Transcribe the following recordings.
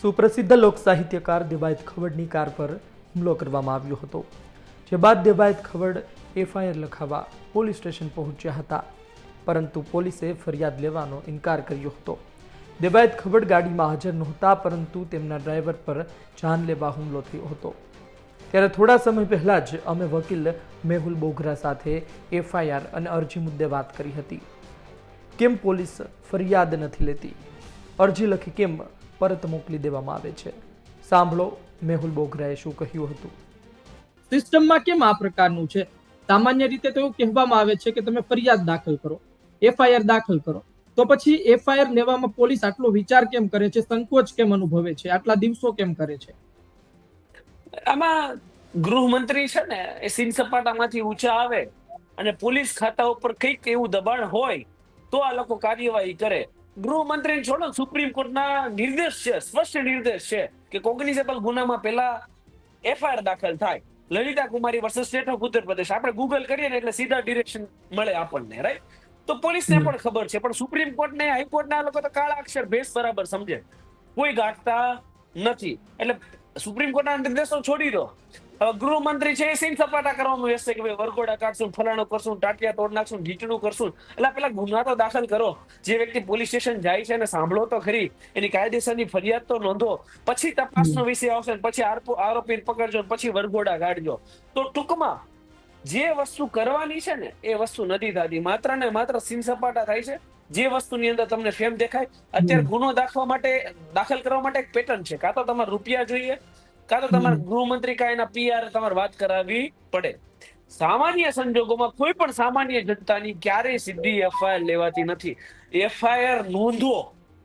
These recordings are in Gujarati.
સુપ્રસિદ્ધ લોક સાહિત્યકાર દેવાયત ખવડની કાર પર હુમલો કરવામાં આવ્યો હતો. જે બાદ દેવાયત ખવડ એફઆઈઆર લખાવવા પોલીસ સ્ટેશન પહોંચ્યા હતા. પરંતુ પોલીસે ફરિયાદ લેવાનો ઇનકાર કર્યો હતો. દેવાયત ખવડ ગાડીમાં હાજર નહોતા, પરંતુ તેમના ડ્રાઈવર પર જાનલેવા હુમલો થયો હતો. ત્યારે થોડા સમય પહેલાં જ અમે વકીલ મેહુલ બોઘરા સાથે એફઆઈઆર અને અરજી મુદ્દે વાત કરી હતી. કેમ પોલીસ ફરિયાદ નથી લેતી? અરજી લખી કેમ પરત મોકલી દેવામાં આવે છે. સાંભળો મેહુલ બોગરાએ શું કહ્યું હતું? સિસ્ટમમાં કેમ આ પ્રકારનું છે? સામાન્ય રીતે તો એવું કહેવામાં આવે છે કે તમે ફરિયાદ દાખલ કરો એફઆઈઆર દાખલ કરો. તો પછી એફઆઈઆર લેવામાં પોલીસ આટલો વિચાર કેમ કરે છે? સંકોચ કેમ અનુભવે છે? આટલા દિવસો કેમ કરે છે? આમાં ગૃહમંત્રી છે ને એ સીન સપાટામાંથી ઊંચા આવે અને પોલીસ ખાતા ઉપર કંઈક એવું દબાણ હોય તો આ લોકો કાર્યવાહી કરે. ગૃહમંત્રીને છોડો સુપ્રીમ કોર્ટના નિર્દેશ છે, સ્પષ્ટ નિર્દેશ છે કે કોગ્નિઝેબલ ગુનામાં પહેલા એફઆઈઆર દાખલ થાય. Lalita Kumari versus state of Uttar Pradesh. આપણે ગૂગલ કરીએ ને એટલે સીધા ડિરેક્શન મળે આપણને રાઈટ તો પોલીસને પણ ખબર છે, પણ સુપ્રીમ કોર્ટ ને હાઈકોર્ટના લોકો તો કાળા અક્ષર ભેસ બરાબર સમજે. કોઈ ગાંઠતા નથી. એટલે સુપ્રીમ કોર્ટના નિર્દેશો છોડી દો. ગૃહમંત્રી છે એ સીન સપાટા કરવાનું રહેશે કે ભાઈ વરઘોડા કાઢશું ફલાણું કરશું ટાટિયા તોડ નાખશું ઢીચણું કરશું. એટલે પેલા ગુના તો દાખલ કરો. જે વ્યક્તિ પોલીસ સ્ટેશન જાય છે અને સાંભળો તો ખરી. એની કાયદેસરની ફરિયાદ તો નોંધો. પછી તપાસનો વિષય આવશે પછી આરોપી પકડજો પછી વરઘોડા કાઢજો. તો ટૂંકમાં જે વસ્તુ કરવાની છે ને એ વસ્તુ નથી થતી. માત્ર ને માત્ર સીન સપાટા થાય છે. જે વસ્તુની અંદર તમને ફેમ દેખાય અત્યારે ગુનો દાખવા માટે દાખલ કરવા માટે એક પેટર્ન છે. કાં તો તમારે રૂપિયા જોઈએ કાં તો તમારે ગૃહમંત્રી એના પીઆર તમારે વાત કરાવવી પડે. સામાન્ય સંજોગોમાં કોઈ પણ સામાન્ય જનતાની ક્યારેય સીધી એફઆઈઆર લેવાતી નથી. એફઆઈઆર નોંધવો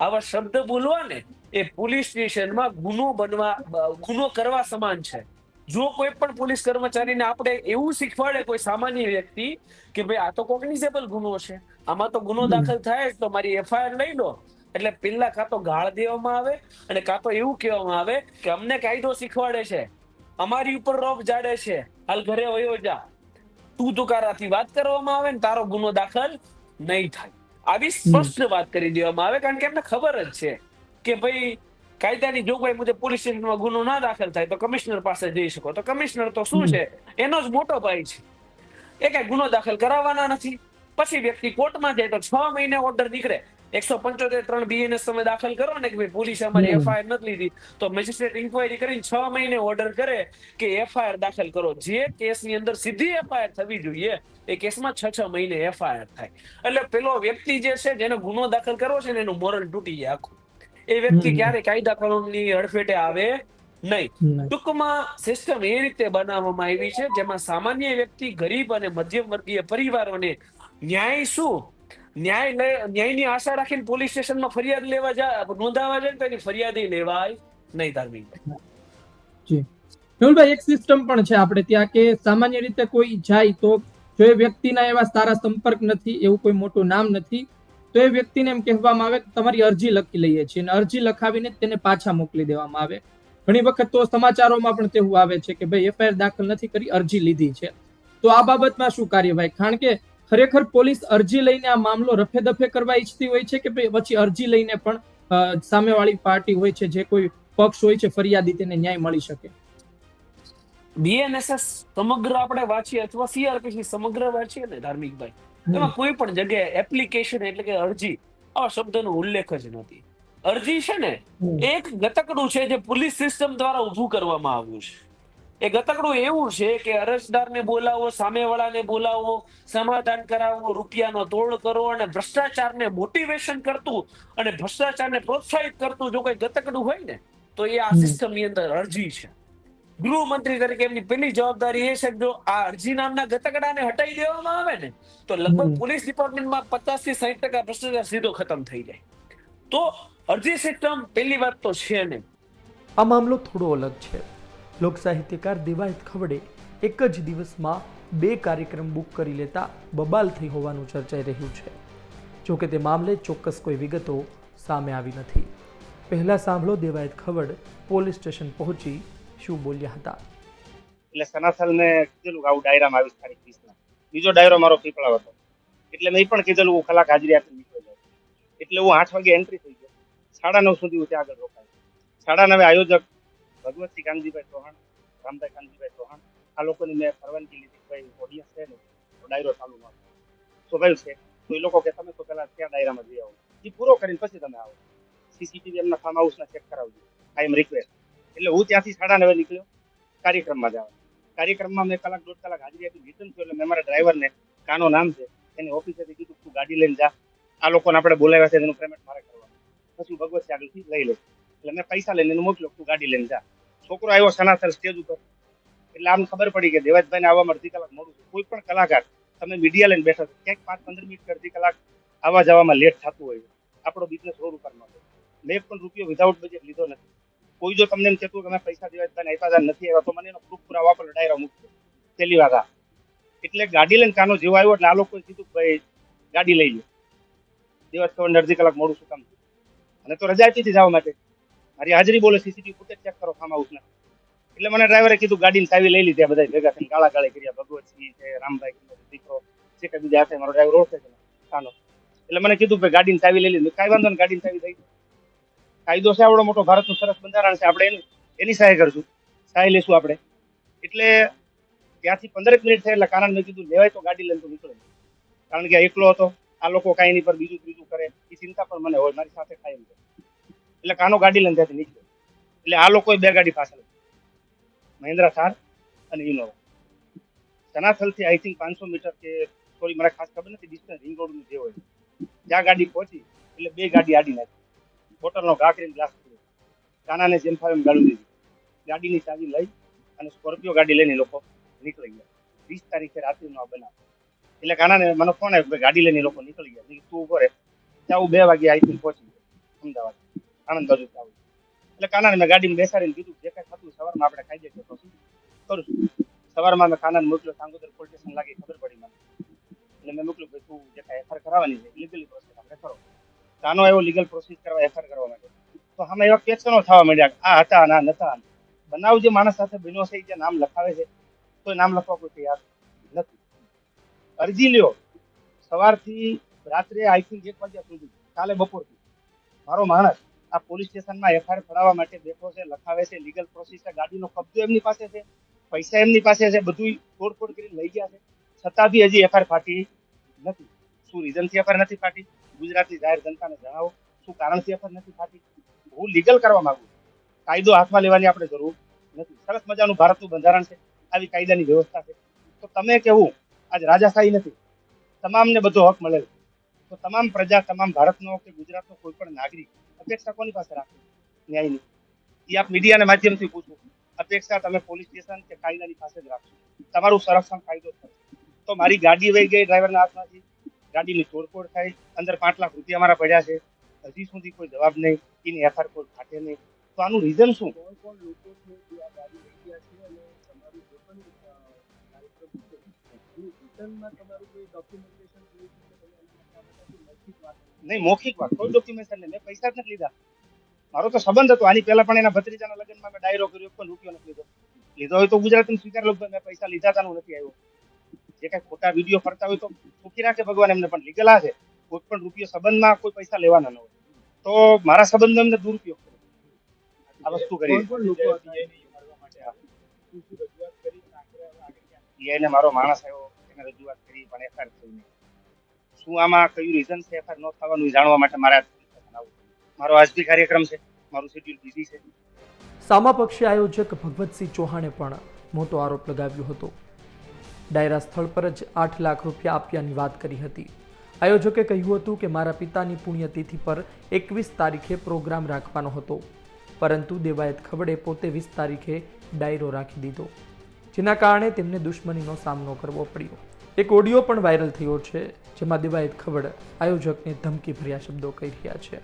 આવા શબ્દ બોલવા ને એ પોલીસ સ્ટેશનમાં ગુનો બનવા ગુનો કરવા સમાન છે. જો કોઈ પણ પોલીસ કર્મચારીને આપણે એવું શીખવાડે કોઈ સામાન્ય વ્યક્તિ કે ભાઈ આ તો કોગ્નિઝેબલ ગુનો છે. આમાં તો ગુનો દાખલ થાય જ તો મારી એફઆઈઆર લઈ લો. એટલે પેલા કાં તો ગાળ દેવામાં આવે અને કાં તો એવું કહેવામાં આવે કે અમને કાયદો શીખવાડે છે. અમારી ઉપર રોપ જાડે છે. હાલ ઘરે વયો જા. તું તુકારાથી વાત કરવામાં આવે ને તારો ગુનો દાખલ નહીં થાય. આવી સ્પષ્ટ વાત કરી દેવામાં આવે કારણ કે એમને ખબર જ છે કે ભાઈ કાયદાની જોગવાઈ મુજબ પોલીસ સ્ટેશનમાં ગુનો ના દાખલ થાય તો કમિશનર પાસે જઈ શકો. તો કમિશનર તો શું છે? એનો જ મોટો ભાઈ છે. એ કઈ ગુનો દાખલ કરાવવાના નથી. પછી વ્યક્તિ કોર્ટમાં જાય તો છ મહિને ઓર્ડર નીકળે. એકસો પંચોતેર ત્રણ બીએનએસ તમે દાખલ કરો ને કે ભાઈ પોલીસે અમારી એફઆઈઆર નથી લીધી તો મેજિસ્ટ્રેટ ઇન્કવાયરી કરીને છ મહિને ઓર્ડર કરે કે એફઆઈઆર દાખલ કરો. જે કેસની અંદર સીધી એફઆઈઆર થવી જોઈએ એ કેસમાં છ છ મહિને એફઆઈઆર થાય. એટલે પેલો વ્યક્તિ જે છે જેને ગુનો દાખલ કરવો છે ને એનું મોરલ તૂટી જાય આખું. એ વ્યક્તિ ક્યારે કાયદા કાનૂનની હડફેટે આવે નહીં. ટૂંકમાં સિસ્ટમ એ રીતે બનાવવામાં આવી છે જેમાં સામાન્ય વ્યક્તિ ગરીબ અને મધ્યમ વર્ગીય પરિવારોને ન્યાય શું? ન્યાય ન્યાયની આશા રાખીને પોલીસ સ્ટેશનમાં ફરિયાદ લેવા જા નોંધાવા જાય ને તો એની ફરિયાદ લેવાય નહીં ધાર્મિક. મેહુલભાઈ એક સિસ્ટમ પણ છે આપણે ત્યાં કે સામાન્ય રીતે કોઈ જાય તો જો એ વ્યક્તિના એવા સારા સંપર્ક નથી એવું કોઈ મોટું નામ નથી તો એ વ્યક્તિને એમ કહેવામાં આવે તમારી અરજી લખી લઈએ છીએ અને અરજી લખાવીને તેને પાછા મોકલી દેવામાં આવે. ઘણી વખત તો સમાચારોમાં પણ તેવું આવે છે કે ભાઈ એફઆઈઆર દાખલ નથી કરી, અરજી લીધી છે. તો આ બાબતમાં શું કાર્યવાહી? કારણ કે ખરેખર પોલીસ અરજી લઈને આ મામલો રફે દફે કરવા ઈચ્છતી હોય છે કે ભાઈ પછી અરજી લઈને પણ સામેવાળી પાર્ટી હોય છે, જે કોઈ પક્ષ હોય છે, ફરિયાદી તેને ન્યાય મળી શકે? બીએનએસએસ સમગ્ર આપણે વાંચીએ અથવા સીઆરપીસી સમગ્ર વાંચીએ ને ધાર્મિકભાઈ એમાં કોઈ પણ જગ્યાએ એપ્લિકેશન એટલે કે અરજી આવા શબ્દનો ઉલ્લેખ જ નથી. અરજી છે ને એક ગતકડું છે જે પોલીસ સિસ્ટમ દ્વારા ઊભું કરવામાં આવ્યું છે. એ ગતકડું એવું છે કે અરજદારને બોલાવો સામેવાળાને બોલાવો સમાધાન કરાવો રૂપિયાનો તોડ કરો અને ભ્રષ્ટાચારને મોટિવેશન કરતું અને ભ્રષ્ટાચારને પ્રોત્સાહિત કરતું જો કોઈ ગતકડું હોય ને તો એ આ. સિસ્ટમની અંદર અરજી છે. ગૃહમંત્રી તરીકે એમની પહેલી જવાબદારી એ છે કે જો આ અરજી નામના ગતકડાને હટાવી દેવામાં આવે ને તો લગભગ પોલીસ ડિપાર્ટમેન્ટમાં પચાસથી સાહીઠ ટકા ભ્રષ્ટાચાર સીધો ખતમ થઈ જાય. તો અરજી સિસ્ટમ પહેલી વાત તો છે નહીં આ મામલો થોડો અલગ છે. લોક સાહિત્યકાર દેવાયત ખવડે એક જ દિવસમાં બે કાર્યક્રમ બુક કરી લેતા બબાલ થઈ હોવાનું ચર્ચાઈ રહ્યું છે. જો કે તે મામલે ચોક્કસ કોઈ વિગતો સામે આવી નથી. પહેલાં સાંભળો દેવાયત ખવડ પોલીસ સ્ટેશન પહોંચી શું બોલ્યા હતા? એટલે સનાથલ ને કીધેલું આવું ડાયરામાં આવીશ તારીખ વીસના. બીજો ડાયરો મારો પીપળાવ હતો. એટલે મેં પણ કીધેલું, હું કલાક હાજરી આપી નીકળી જાય એટલે હું આઠ વાગે એન્ટ્રી થઈ ગયો. સાડા નવ સુધી હું ત્યાં આગળ રોકાયો. સાડા નવે આયોજક ભગવતસિંહ કાનજીભાઈ ચૌહાણ, રામભાઈ કાનજીભાઈ ચૌહાણ, આ લોકોની મેં પરવાનગી લીધી ભાઈ ઓડિયન્સ છે ને ડાયરો ચાલુ. સ્વાભાવિક છે, તો એ લોકો કે, તમે તો પેલા ત્યાં ડાયરામાં જઈ આવો. એ પૂરો કરીને પછી તમે આવો. સીસીટીવી એમના ફાર્મ હાઉસના ચેક કરાવજો. આઈ એમ રિક્વેસ્ટ એટલે હું ત્યાંથી સાડા નવે નીકળ્યો. કાર્યક્રમમાં જવા. કાર્યક્રમમાં મેં કલાક દોઢ કલાક હાજરી આપી રિટર્ન થયો એટલે મેં મારા ડ્રાઈવરને, કાનો નામ છે, એની ઓફિસેથી કીધું તું ગાડી લઈને જા. આ લોકોને આપણે બોલાવ્યા છે એનું પેમેન્ટ મારે કરવાનું પછી ભગવત આગળથી લઈ લઉં. એટલે મેં પૈસા લઈને એને મોકલ્યો તું ગાડી લઈને જા. છોકરો આવ્યો સનાતન સ્ટેજ ઉપર. એટલે આમ ખબર પડી કે દેવાજભાઈને આવવામાં અડધી કલાક મોડું છે. કોઈ પણ કલાકાર તમે મીડિયા લઈને બેઠા છો, ક્યાંક પાંચ પંદર મિનિટ અડધી કલાક આવવા જવામાં લેટ થતું હોય આપણો બિઝનેસ રોડ ઉપર નો મેં પણ રૂપિયો વિધાઉટ બજેટ લીધો નથી. કોઈ જો તમને એમ કહેતું અમે પૈસા દેવાજભાઈને આપ્યા હતા નથી આવ્યા તો મને એનો પ્રૂફ પુરાવા પર લડાઈ મૂકજો પેલી વાત એટલે ગાડી લઈને કાનો જેવો આવ્યો એટલે આ લોકોએ કીધું ભાઈ ગાડી લઈ લો દિવસ ખબર અડધી કલાક મોડું શું કામ? અને તો રજા આપી હતી જવા માટે. મારી હાજરી બોલે સીસીટીવી ફૂટેજ ચેક કરો ફાર્મ હાઉસના એટલે મને ડ્રાઈવરે કીધું ગાડીની ચાવી લઈ લીધી બધા ભેગા થઈને ગાળા ગાળી કર્યા ભગવતસિંહ છે રામભાઈ દીકરો છે કે બીજા હાથે મારો ડ્રાઈવર ઓળખે છે ને, કાનો એટલે મને કીધું કે ગાડીની ચાવી લઈ લીધી. કાંઈ વાંધો નહીં ગાડીની ચાવી થઈ. કાયદો છે, આવડો મોટો ભારતનું સરસ બંધારણ છે, આપણે એની એની સહાય કરશું. સહાય લેશું આપણે. એટલે ત્યાંથી પંદરેક મિનિટ થઈ એટલે કારણ મેં કીધું, લેવાય તો ગાડી લઈને તો નીકળે. કારણ કે એકલો હતો, આ લોકો કાંઈ એની પર બીજું ત્રીજું કરે, એ ચિંતા પણ મને હોય, મારી સાથે કાંઈ એટલે કાનો ગાડી લઈને ત્યાંથી નીકળ્યો. એટલે આ લોકોએ બે ગાડી પાછળ મહિન્દ્રા થાર અને ઇનોવા સનાથલથી આઈ થિંક પાંચસો મીટર કે સોરી, મને ખાસ ખબર નથી ડિસ્ટન્સ રિંગ રોડનું જે હોય. જ્યાં ગાડી પહોંચી, એટલે બે ગાડી આડી નાખી. બોટલનો ઘા કરીને ગ્લાસ કર્યો કાનાને જેમ ફાવે એમ ગાળું દીધી. ગાડીની ચાવી લઈ અને સ્કોર્પિયો ગાડી લઈને લોકો નીકળી ગયા. વીસ તારીખે રાત્રિનો આ બનાવ. એટલે કાનાને મને ફોન આવ્યો ગાડી લઈને લોકો નીકળી ગયા. તું ઊભો ત્યાં હું બે વાગે આઈ થિંક પહોંચી ગયો. અમદાવાદ. આણંદ બાજુ આવું. એટલે કાનાને મેં ગાડીમાં બેસાડીને કીધું, જે કાંઈ થતું સવારમાં આપણે ખાઈ જઈએ, તો શું? કરું સવારમાં મેં કાનાને મોકલ્યો, સાંગોદર પોલીસ સ્ટેશન લાગી, ખબર પડી મને. એટલે મેં મોકલ્યું કે તું જે કાંઈ એફઆર કરાવવાની છે લીગલી પ્રોસેસ આપણે કરો. કાનો એવો લીગલ પ્રોસેસ કરવા એફઆર કરવા માટે. તો આમાં એવા કેસો થવા માંડ્યા આ હતા આ નતા બનાવ જે માણસ સાથે બન્યો છે જે નામ લખાવે છે, તો નામ લખવા કોઈ તૈયાર નથી. અરજી લ્યો. સવારથી રાત્રે આઈ થિંક એક વાગ્યા સુધી, કાલે બપોરથી. મારો માણસ આ પોલીસ સ્ટેશનમાં એફઆઈઆર પડાવવા માટે બેઠો છે, લખાવે છે લીગલ પ્રોસેસ છે ગાડીનો કબજો એમની પાસે છે, પૈસા એમની પાસે છે બધું તોડફોડ કરીને લઈ ગયા છે. છતાં બી હજી એફઆઈઆર ફાટી નથી. શું રીઝનથી એફઆઈઆર નથી ફાટી? ગુજરાતની જાહેર જનતાને જણાવો, શું કારણથી અસર નથી ફાટી હું લીગલ કરવા માંગુ છું. કાયદો હાથમાં લેવાની આપણે જરૂર નથી. સરસ મજાનું ભારતનું બંધારણ છે. આવી કાયદાની વ્યવસ્થા છે. તો તમે કેવું? આજ રાજાશાહી નથી. તમામને બધો હક મળેલ તો તમામ પ્રજા, તમામ ભારતનો કે ગુજરાતનો કોઈ પણ નાગરિક અપેક્ષા કોની પાસે રાખે? ન્યાયની. એ આપ મીડિયાના માધ્યમથી પૂછો. અપેક્ષા તમે પોલીસ સ્ટેશન કે કાયદાની પાસે જ રાખશો. તમારું સંરક્ષણ કાયદો થશે. તો મારી ગાડી વહી ગઈ ડ્રાઈવરના હાથમાંથી. ગાડીની તોડફોડ થાય અંદર પાંચ લાખ રૂપિયા મારા પડ્યા છે. હજી સુધી કોઈ જવાબ નહીં એની એફઆર કોઈ ફાટે નહીં. તો આનું રીઝન શું? નહીં મૌખિક વાત. કોઈ ડોક્યુમેન્ટેશન નહીં. મેં પૈસા જ નથી લીધા. મારો તો સંબંધ હતો. આની પહેલા પણ એના ભત્રીજાના લગ્નમાં મેં ડાયરો કર્યો પણ રૂપિયો નથી લીધો. લીધો હોય તો ગુજરાતનું સ્વીકાર. લો મેં પૈસા લીધા તાનું નથી આવ્યો. જે કાંઈ ખોટા વીડિયો ફરતા હોય તો મૂકી રાખે ભગવાન એમને પણ લીગલ છે કોઈ પણ રૂપિયો સંબંધમાં કોઈ પૈસા લેવાના ન હોય. તો મારા સંબંધનો એમને દુરુપયોગ કર્યો આ વસ્તુ કરી. એને મારો માણસ આવ્યો એને રજૂઆત કરી પણ એફઆઈઆર થઈ નહીં. શું આમાં કયું રીઝન છે? એફઆઈઆર ન થવાનું એ જાણવા માટે મારા મારો આજથી કાર્યક્રમ છે. મારું શેડ્યુલ બિઝી છે. સામા પક્ષે આયોજક ભગવતસિંહ ચૌહાણે પણ મોટો આરોપ લગાવ્યો હતો. ડાયરા સ્થળ પર જ આઠ લાખ રૂપિયા આપ્યાની વાત કરી હતી. આયોજકે કહ્યું હતું કે મારા પિતાની પુણ્યતિથિ પર એકવીસ તારીખે પ્રોગ્રામ રાખવાનો હતો, પરંતુ દેવાયત ખબડે પોતે વીસ તારીખે ડાયરો રાખી દીધો, જેના કારણે તેમને દુશ્મનીનો સામનો કરવો પડ્યો. એક ઓડિયો પણ વાયરલ થયો છે, જેમાં દેવાયત ખવડ આયોજકને ધમકી ભર્યા શબ્દો કહી રહ્યા છે.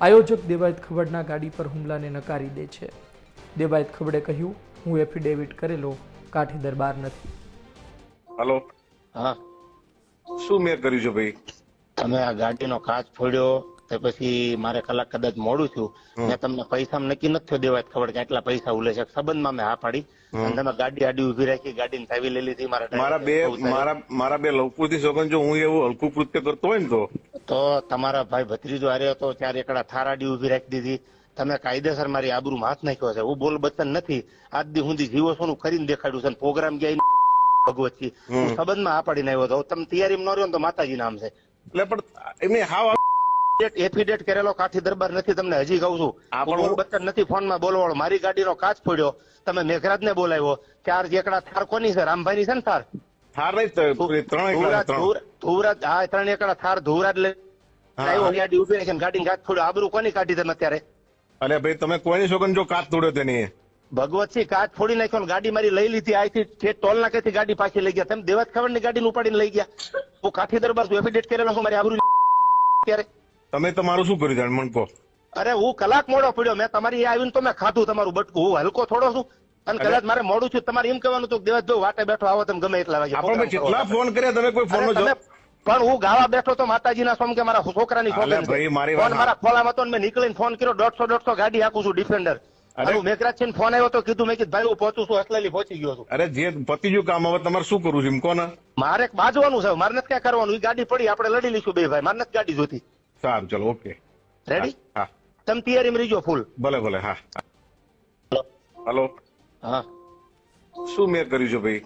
આયોજક દેવાયત ખવડના ગાડી પર હુમલાને નકારી દે છે. દેવાયત ખવડે કહ્યું, હું એફિડેવિટ કરેલો, કાઠી દરબાર નથી. હલો. હા. શું મેં કર્યું છે ભાઈ? તમે આ ગાડીનો કાચ ફોડ્યો તે પછી મારે કલાક કદાચ મોડું થયું. મેં તમને પૈસા નક્કી નથી દેવાય ખબર કે આટલા પૈસા ઉલે છે. સંબંધમાં મેં હા પાડી. અને તમે ગાડી આડી ઊભી રાખી ગાડીની ચાવી લઈ લીધી મારા મારા બે મારા મારા બે લવકુથી સોગન જો હું એવું હલકું કૃત્ય કરતો હોય ને તો? તો તમારા ભાઈ ભત્રીજો આર્યો હતો ચાર એકડા થાર આડી ઊભી રાખી દીધી. તમે કાયદેસર મારી આબરૂમાં હાથ નાખ્યો છે. હું બોલ બચન નથી. આજ દી હું જીવો સોનું કરીને દેખાડ્યું છે પ્રોગ્રામ ગયા ભગવતજી. હું સંબંધમાં આ પાડીને આવ્યો હતો. તમે તૈયારી ન રહ્યો તો માતાજી નામ છે. એટલે પણ એમને હાવ એફિડેટ કરેલો કાઠી દરબાર નથી તમને હજી કહું છું. હું બચન નથી ફોનમાં બોલવાળો. મારી ગાડીનો કાચ ફોડ્યો. તમે મેઘરાજ ને બોલાવ્યો. ચાર એકડા થાર કોની છે? રામભાઈ ની છે ને થાર? થાર નહીં ધુવરાજ હા ત્રણ એકડા થાર ધુવરાજ લે ગાડી ઊભી રાખીને ગાડી કાચ ફોડ્યો. આબરૂ કોની કાઢી તમે અત્યારે? અરે ભાઈ તમે કોઈની છોકન જો કાચ તોડ્યો તેની? ભગવતસિંહ કાચ ફોડી નાખ્યો ગાડી મારી લઈ લીધી. આથી ટોલ નાકેથી ગાડી પાછી લઈ ગયા. તમે દેવાત ખબરની ગાડી ઉપાડીને લઈ ગયા. હું કાઠી દરબાર એફિડેટ કરેલો છું મારી આબરૂ ત્યારે. તમે તમારું શું કર્યું જાણ? મને અરે હું કલાક મોડો પડ્યો. મેં તમારી આવીને તો મેં ખાધું તમારું બટકું હું હલકો થોડો છું. અને. કદાચ મારે મોડું છું તમારે એમ કહેવાનું હતું દેવાતભાઈ વાટે બેઠો આવો તમે ગમે એટલા વાગે કેટલા ફોન કર્યા? તમે કોઈ ફોન નો પણ હું ગાવા બેઠો તો માતાજીના સોમ કે મારા છોકરાની ફોન મારા ખોલામાં હતો મેં નીકળીને ફોન કર્યો. દોઢસો દોઢસો ગાડી હાકું છું ડિફેન્ડર અરે. અરે મેઘરાજ છે ફોન આવ્યો તો કીધું મેં કીધું ભાઈ હું પહોંચું છું અસલેલી પહોંચી ગયો છું. અરે જે પતિજુ કામ હવે તમારે શું કરવું છે? એમ કોને? મારે બાજવાનું છે મારે નથી ક્યાં કરવાનું. એ ગાડી પડી આપણે લડી લઈશું બે ભાઈ. મારે નથી ગાડી જોતી સારું ચલો ઓકે. રેડી હા તમે તૈયારીમાં રહીજો ફૂલ. ભલે ભલે હા. હલો. હા. શું મેં કર્યું છે ભાઈ?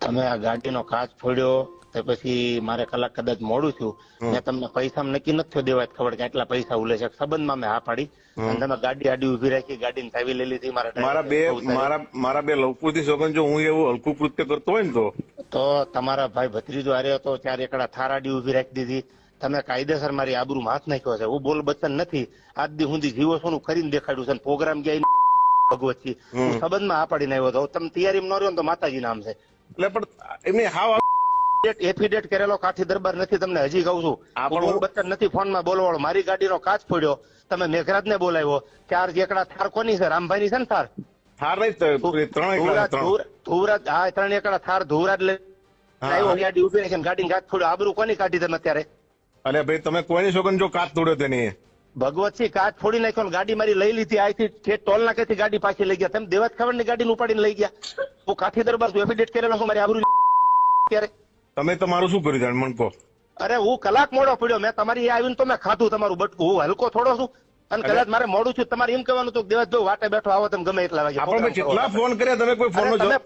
તમે આ ગાડીનો કાચ ફોડ્યો. તો પછી મારે કલાક કદાચ મોડું છું મેં તમને પૈસા નક્કી નથી દેવા ખબર કે આટલા પૈસા ઉલે છે. સંબંધમાં મેં હા પાડી. અને તમે ગાડી આડી ઊભી રાખી ગાડી ચાવી લઈ લીધી મારા મારા બે મારા મારા બે લવકુતી સોગન જો હું એવું હલકું કૃત્ય કરતો હોય ને તો? તો તમારા ભાઈ ભત્રીજો આર્યો હતો ચાર એકડા થારાડી ઊભી રાખી દીધી. તમે કાયદેસર મારી આબરૂમાં હાથ નાખ્યો છે. હું બોલ બચન નથી. આજ દી સુધી જીવો સોનું કરીને દેખાડ્યું છે પ્રોગ્રામ ગયા ભગવતથી હું. સંબંધમાં આ પાડીને આવ્યો હતો. તમે તૈયારી ન રહ્યો તો માતાજી નામ છે. એટલે પણ એમને હાવ એફિડેટ કરેલો કાઠી દરબાર નથી તમને હજી કહું છું. આ બચ્ચન નથી ફોનમાં બોલવાળો. મારી ગાડીનો કાચ ફોડ્યો. તમે મેઘરાજ ને બોલાવ્યો. ચાર એકડા થાર કોની છે? રામભાઈ ની છે ને થાર? થાર નહીં ધુવરાજ હા ત્રણ એકડા થાર ધુવરાજ લે. ગાડી ઊભી રાખીને ગાડી કાચ ફોડ્યો. આબરૂ કોની કાઢી તમે અત્યારે? અરે ભાઈ તમે કોઈની છોકન જો કાચ તોડ્યો તેની. ભગવતસિંહ કાચ ફોડી નાખ્યો ને ગાડી મારી લઈ લીધી. આથી ઠેઠ ટોલ નાકેથી ગાડી પાછી લઈ ગયા. તમે દેવાત ખબરની ગાડી ઉપાડીને લઈ ગયા. હું કાઠી દરબાર એફિડેટ કરેલો છું. મારી આબરૂ ત્યારે તમે તમારું શું કર્યું જાણ? મને કહો. અરે હું કલાક મોડો પડ્યો. મેં તમારી આવીને તો મેં ખાધું તમારું બટકું હું હલકો થોડો છું. અને. કદાચ મારે મોડું છું તમારે એમ કહેવાનું હતું દેવાજભાઈ વાટે બેઠો આવો તમે ગમે એટલા વાગે. આપણે કેટલા ફોન કર્યા? તમે કોઈ ફોન નો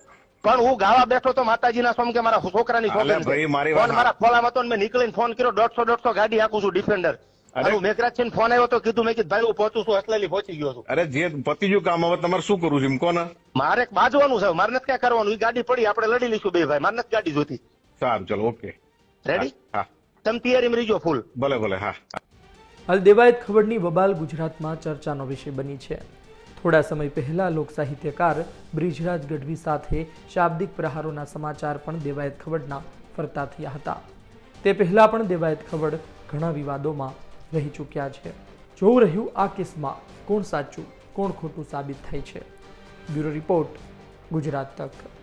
પણ હું ગાવા બેઠો તો માતાજીના સોમ કે મારા છોકરાની અલે શોખીન છે. ભાઈ, મારી વાત ફોન મારા ખોલામાં હતો ને મેં નીકળીને ફોન કર્યો દોઢસો દોઢસો ગાડી હાકું છું ડિફેન્ડર મેઘરાજ છે ફોન આવ્યો તો કીધું મેં કીધું ભાઈ હું પહોંચું છું અસલેલી પહોંચી ગયો છું. અરે જે પતિજુ કામ હવે તમારે શું કરવું છે? એમ કોને મારે બાજવાનું છે મારે નથી ક્યાં કરવાનું. એ ગાડી પડી આપણે લડી લઈશું બે ભાઈ. મારે નથી ગાડી જોતી સારું ચલો ઓકે રેડી હા તમે તૈયારીમાં રહીજો ફૂલ. ભલે ભલે હા હાલ દેવાયત ખબરની બબાલ ગુજરાતમાં ચર્ચાનો વિષય બની છે. થોડા સમય પહેલા લોક સાહિત્યકાર બ્રિજરાજ ગઢવી સાથે શાબ્દિક પ્રહારોના સમાચાર પણ દેવાયત ખબરના ફરતા થયા હતા. તે પહેલા પણ દેવાયત ખબડ ઘણા વિવાદોમાં રહી ચૂક્યા છે. જોવું રહ્યું આ કેસમાં કોણ સાચું કોણ ખોટું સાબિત થાય છે. બ્યુરો રિપોર્ટ ગુજરાત તક.